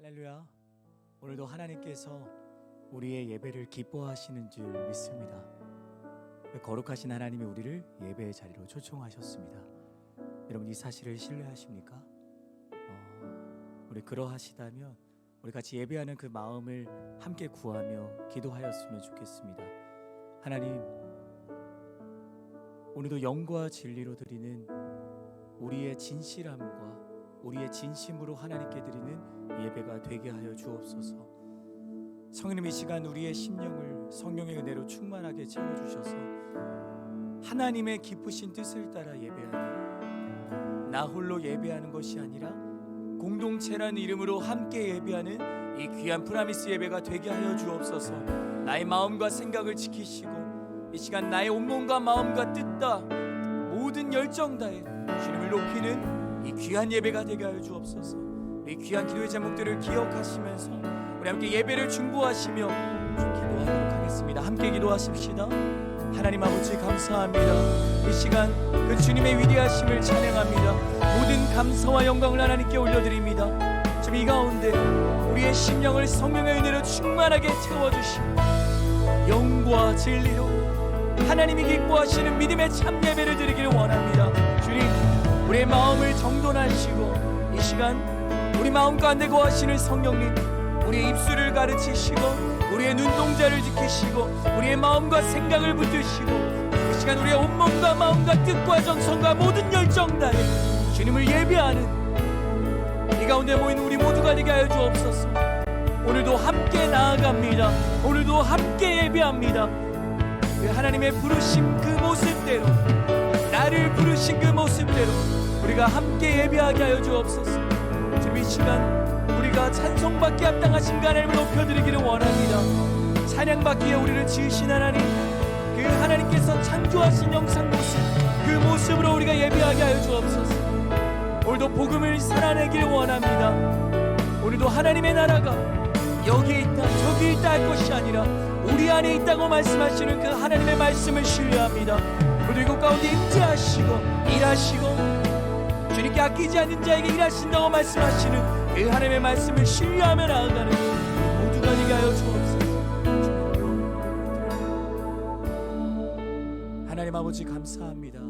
할렐루야. 오늘도 하나님께서 우리의 예배를 기뻐하시는 줄 믿습니다. 그 거룩하신 하나님이 우리를 예배의 자리로 초청하셨습니다. 여러분 이 사실을 신뢰하십니까? 어, 우리 그러하시다면 우리 같이 예배하는 그 마음을 함께 구하며 기도하였으면 좋겠습니다. 하나님, 오늘도 영과 진리로 드리는 우리의 진실함과 우리의 진심으로 하나님께 드리는 예배가 되게 하여 주옵소서. 성령님 이 시간 우리의 심령을 성령의 은혜로 충만하게 채워 주셔서 하나님의 기쁘신 뜻을 따라 예배하는 나 홀로 예배하는 것이 아니라 공동체라는 이름으로 함께 예배하는 이 귀한 프라미스 예배가 되게 하여 주옵소서. 나의 마음과 생각을 지키시고 이 시간 나의 온몸과 마음과 뜻다 모든 열정 다해 주님을 높이는 이 귀한 예배가 되게 하여 주옵소서. 이 귀한 기도의 제목들을 기억하시면서 우리 함께 예배를 중보하시며 좀 기도하도록 하겠습니다. 함께 기도하십시다. 하나님 아버지 감사합니다. 이 시간 그 주님의 위대하심을 찬양합니다. 모든 감사와 영광을 하나님께 올려드립니다. 지금 이 가운데 우리의 심령을 성령의 은혜로 충만하게 채워주시고 영과 진리로 하나님이 기뻐하시는 믿음의 참 예배를 드리기를 원합니다. 주님, 우리의 마음을 정돈하시고 이 시간 우리 마음 가운데 거하시는 성령님, 우리의 입술을 가르치시고 우리의 눈동자를 지키시고 우리의 마음과 생각을 붙드시고 이 시간 우리의 온몸과 마음과 뜻과 정성과 모든 열정 다해 주님을 예배하는 이 가운데 모인 우리 모두가 되게 하여 주옵소서. 오늘도 함께 나아갑니다. 오늘도 함께 예배합니다. 그 하나님의 부르심 그 모습대로 나를 부르신 그 모습대로 우리가 함께 예배하게 하여 주옵소서. 지금 이 시간 우리가 찬송받기 합당하신 하나님을 높여드리기를 원합니다. 찬양받기에 우리를 지으신 하나님 그 하나님께서 창조하신 영상 모습 그 모습으로 우리가 예배하게 하여 주옵소서. 오늘도 복음을 살아내기를 원합니다. 오늘도 하나님의 나라가 여기 있다 저기 있다 할 것이 아니라 우리 안에 있다고 말씀하시는 그 하나님의 말씀을 신뢰합니다. 우리 이곳 가운데 임재하시고 일하시고 주님께 아끼지 않는 자에게 일하신다고 말씀하시는 그 하나님의 말씀을 신뢰하며 나아가는 모두가 되게 하여 주옵소서. 하나님 아버지 감사합니다.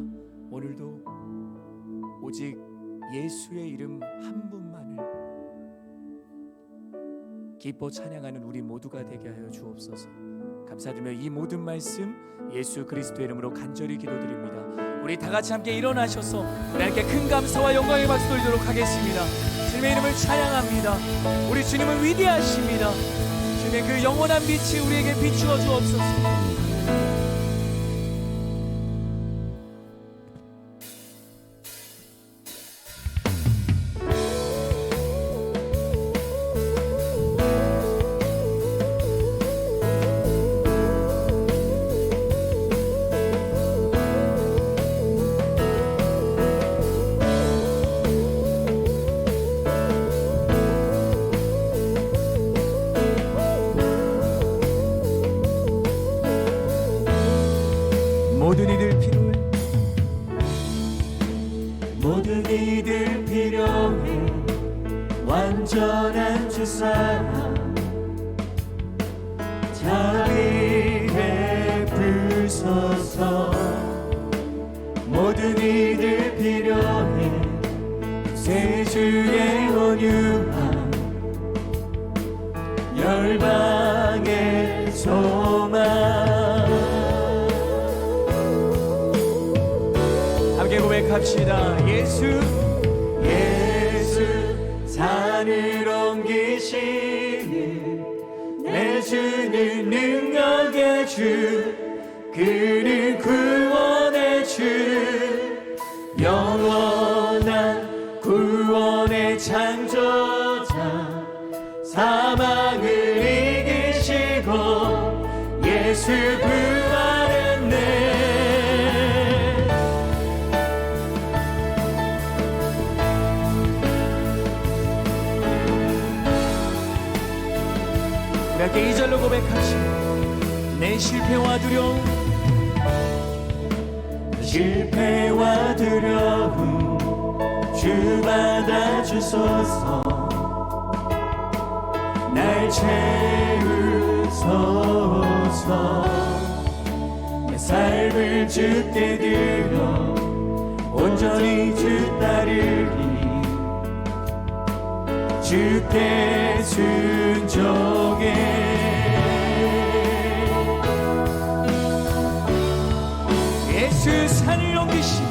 오늘도 오직 예수의 이름 한 분만을 기뻐 찬양하는 우리 모두가 되게 하여 주옵소서. 감사드리며 이 모든 말씀 예수 그리스도의 이름으로 간절히 기도드립니다. 우리 다 같이 함께 일어나셔서 하나님께 큰 감사와 영광의 박수 돌리도록 하겠습니다. 주님의 이름을 찬양합니다. 우리 주님은 위대하십니다. 주님의 그 영원한 빛이 우리에게 비추어 주옵소서. 모든 이들 필요해. 완전한 주 사랑. 자비 베푸소서 모든 이들 필요해. 새 주의 온유함. 열방의 소망. 함께 고백합시다. 예수 예수 산을 옮기시는 내 주는 능력의 주 그는 구원의 주 영원한 구원의 창조자 사망을 이기시고 예수 부 함께 이절로 고백합시다. 내 실패와 두려움. 실패와 두려움 주 받아주소서. 채우소서. 내 삶을 주께 드려 온전히 주 따르리 주께 순종해 예수 산을 옮기시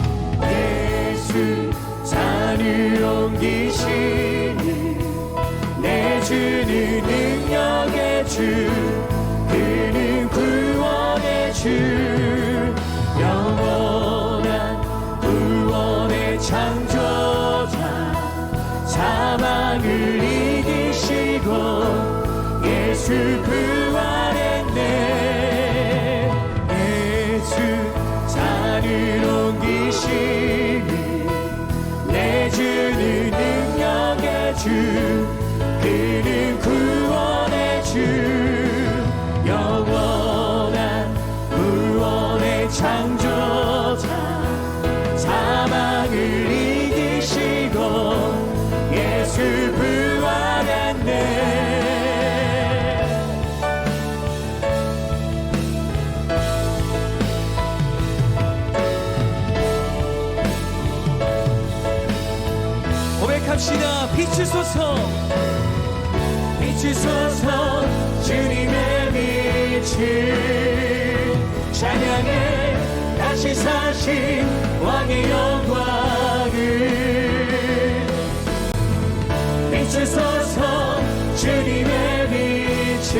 예수 산을 옮기시니 내 주는 능력의 주 그는 구원의 주 합시다. 비추소서 비추소서 주님의 빛을. 찬양해. 다시 사신 왕의 영광을. 비추소서 주님의 빛을.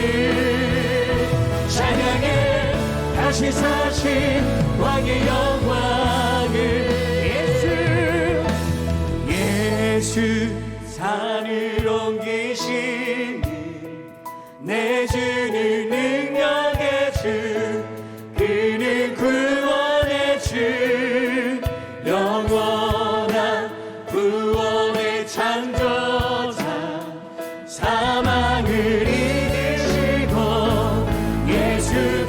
찬양해. 다시 사신 왕의 영광 산을 옮기시니 내 주는 능력의 주 그는 구원의 주 영원한 구원의 창조자 사망을 이기시고 예수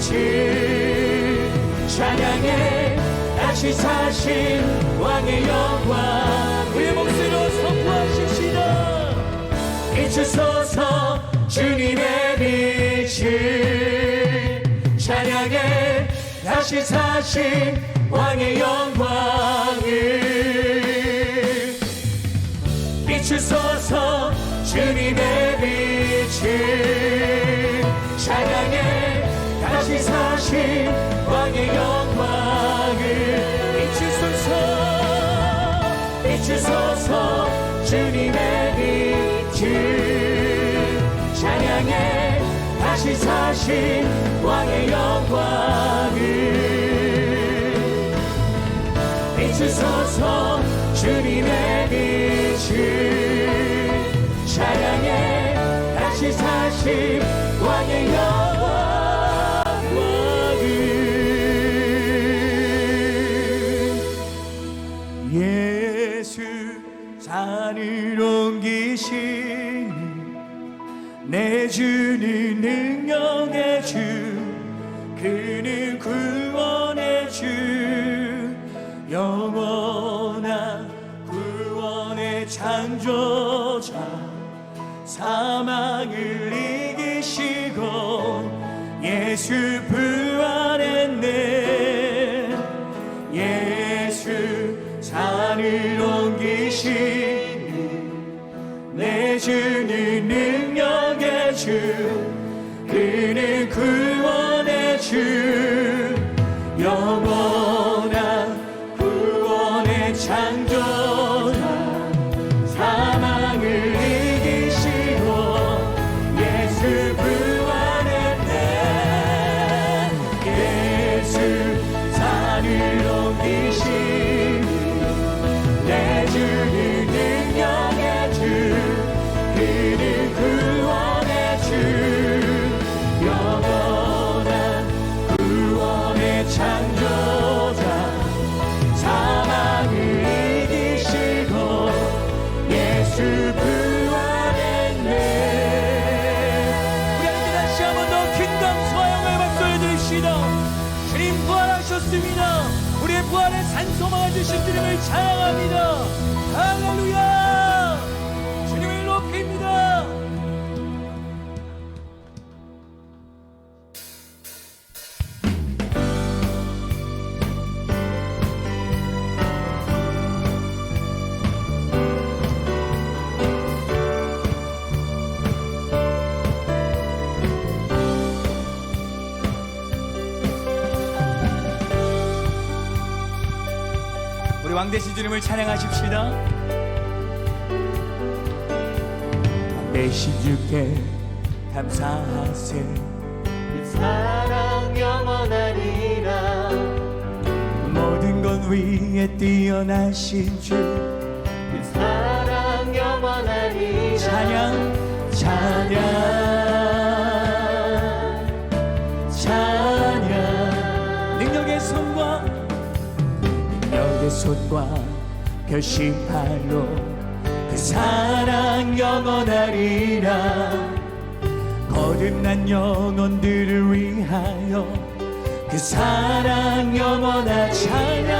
빛을 찬양해. 다시 사신 왕의 영광. 우리의 목소리로 선포하십시다. 비추소서 주님의 빛을 찬양해. 다시 사신 왕의 영광을 비추소서 주님의 왕의 영광을 비추소서 비추소서. 주님의 빛을 찬양해. 다시 사신 왕의 영광을 비추소서. 주님의 빛을 찬양해. 다시 사신 예 왕 대신 주님을 찬양하십시다. 대신 주께 감사하세. 그 사랑 영원하리라 모든 것 위에 뛰어나신 주. 그 사랑 영원하리라 찬양 찬양 찬양 너의 손과 결심팔로 그 사랑 영원하리라. 거듭난 영혼들을 위하여 그 사랑 영원한 찬양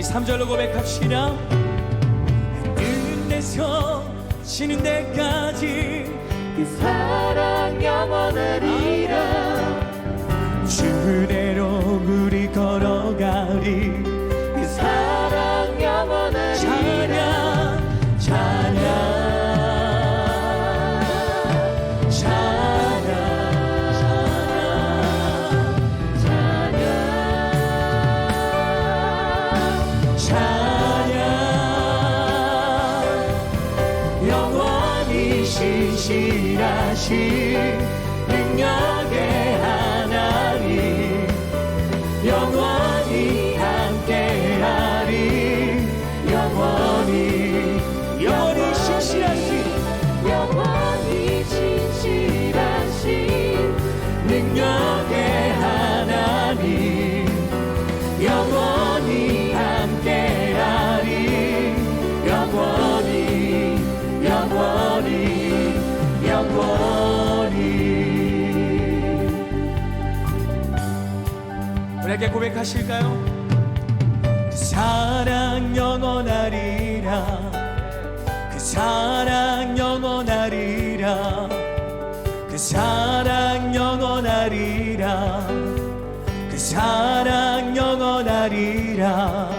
우리 3절로 고백합시다. 끝내서 지는 데까지 그 사랑 영원하리라 능력의 하나님 영원히 함께하리. 영원히 영원히 영원히. 우리에게 고백하실까요? 그 사랑 영원하리라. 그 사랑 영원하리라. 그 사랑 영원하리라. 그 사랑 영원하리라.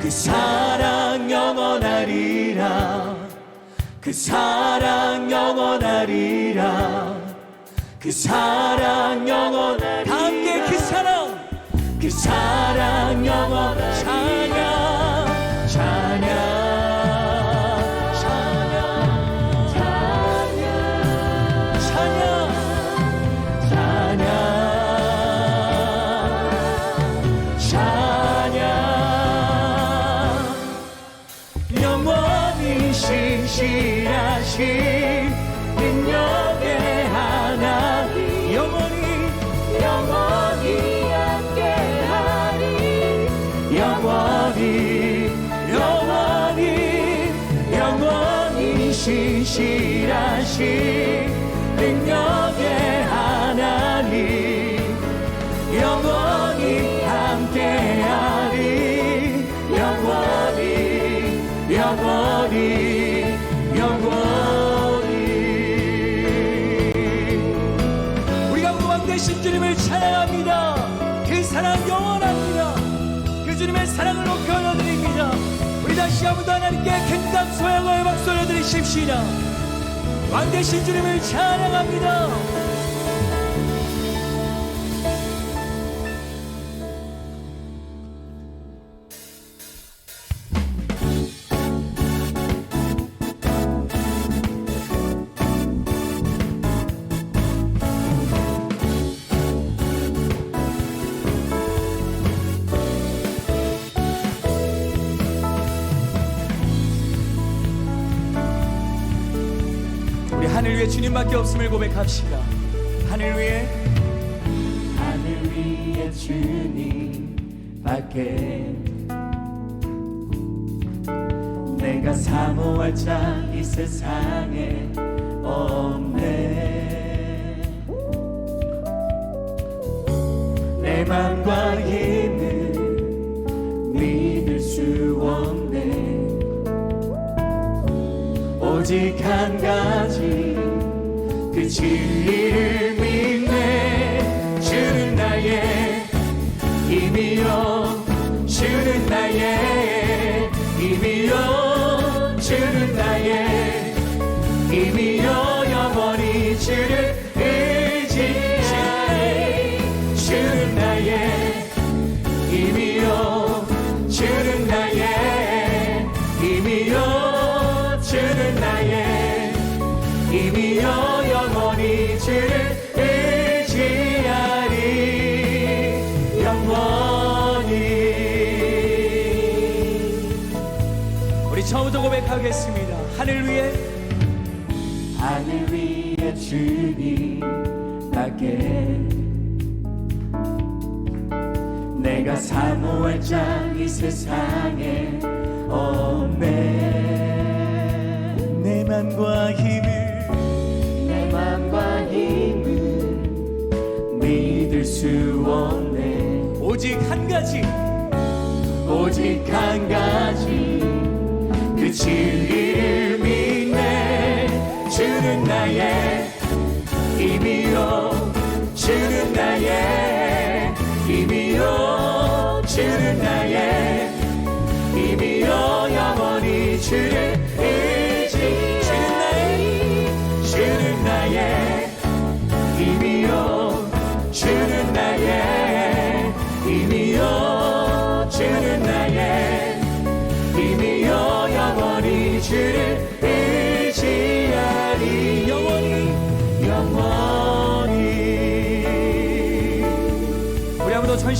그 사랑 영원하리라. 그 사랑 영원하리라. 그 사랑 영원하리라. 함께 그 사랑. 그 사랑 영원 찬양 주님의 사랑을 높여 올려드립니다. 우리 다 다시 한번 더 하나님께 갱단 소양을 박수를 드리십시다 왕 대신 주님을 찬양합니다 주님밖에 없음을 고백합시다. 하늘 위에. 하늘 위에 주님밖에. 내가 사모할 자 이 세상에 없네. 내 맘과 힘을 믿을 수 없네. 오직 한 가지 그 진리를 믿네. 주는 나의 힘이요 하늘 위에. 하늘 위에 주님밖에. 내가 사모할 자이 세상에 없네. 내 맘과 힘을 내 맘과 힘을 믿을 수 없네. 오직 한 가지. 오직 한 가지. 그 진리를 주는 나의 힘이요 주는 나의 힘이요 주는 나의 힘이요 영원히 주를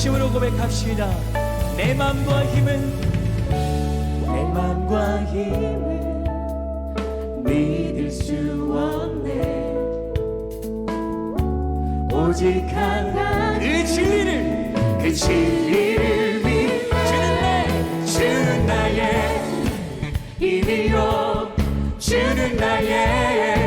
전심으로 고백합시다. 내 맘과 힘은 내 맘과 힘을 믿을 수 없네. 오직 한 가지 그 진리를 그 진리를 믿주는 내 주는 나의 힘이요. 주는 나의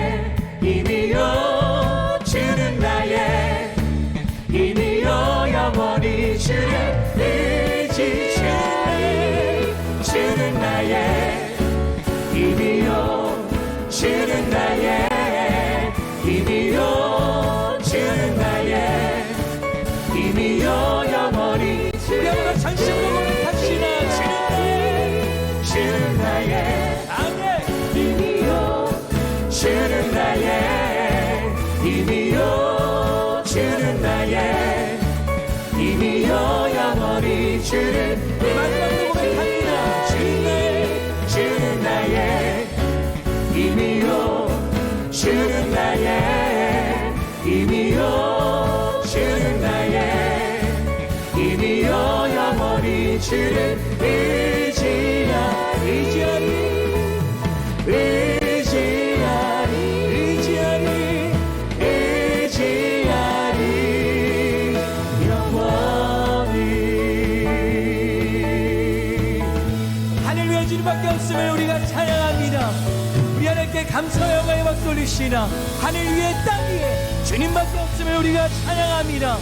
하늘 영광의 박수 올리시나? 하늘 위에 땅 위에 주님밖에 없음을 우리가 찬양합니다.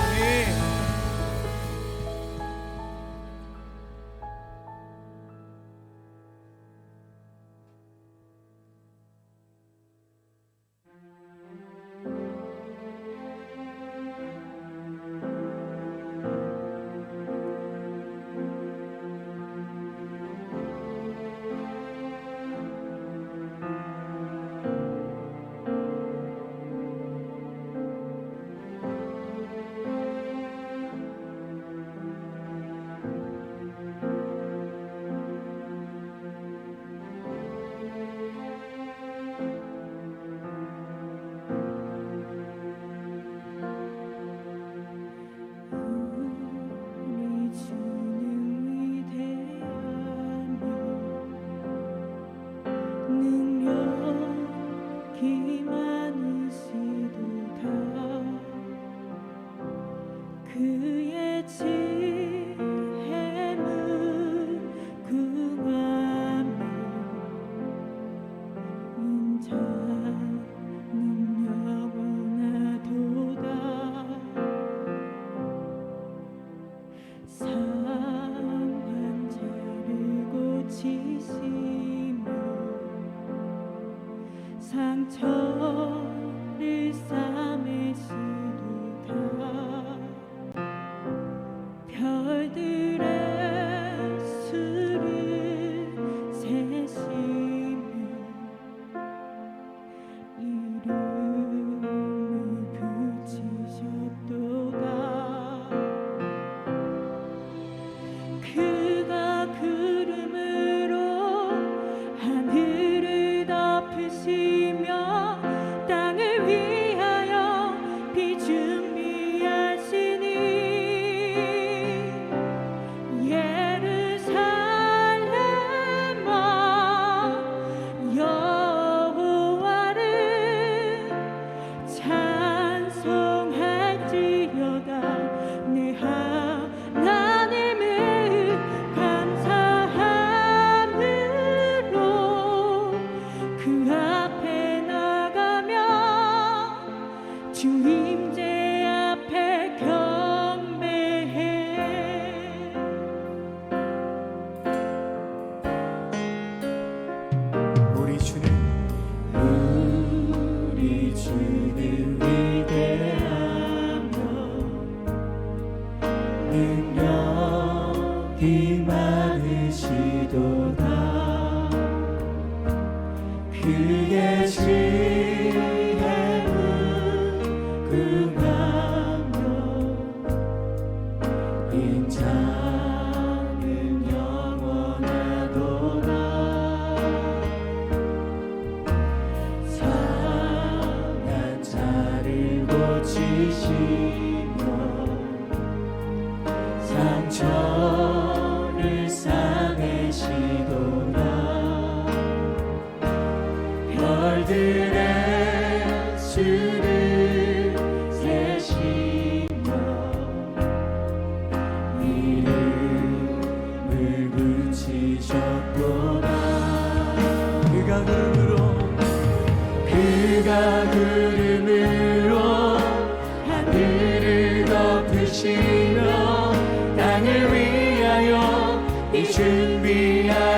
아멘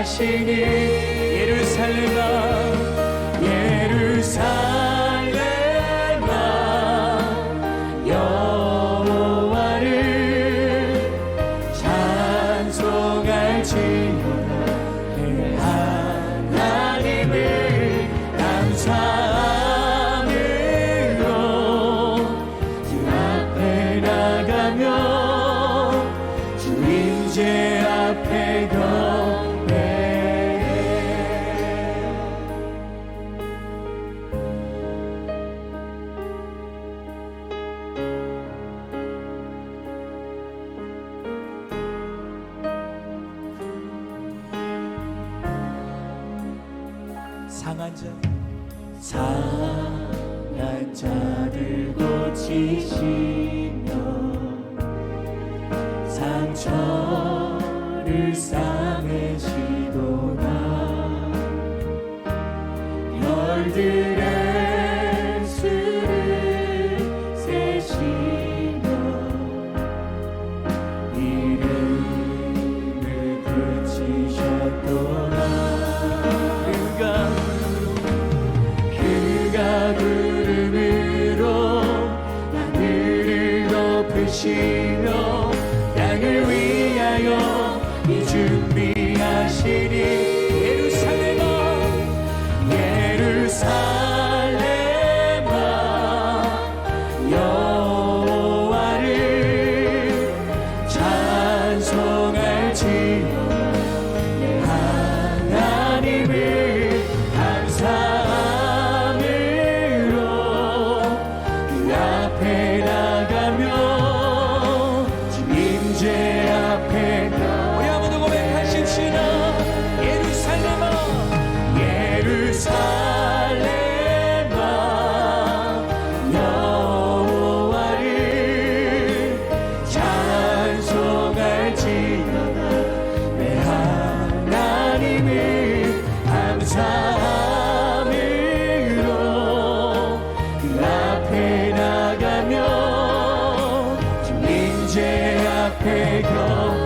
是你。 상한 자. 상한 자를 고치시며. 상처를 쌓 high. come.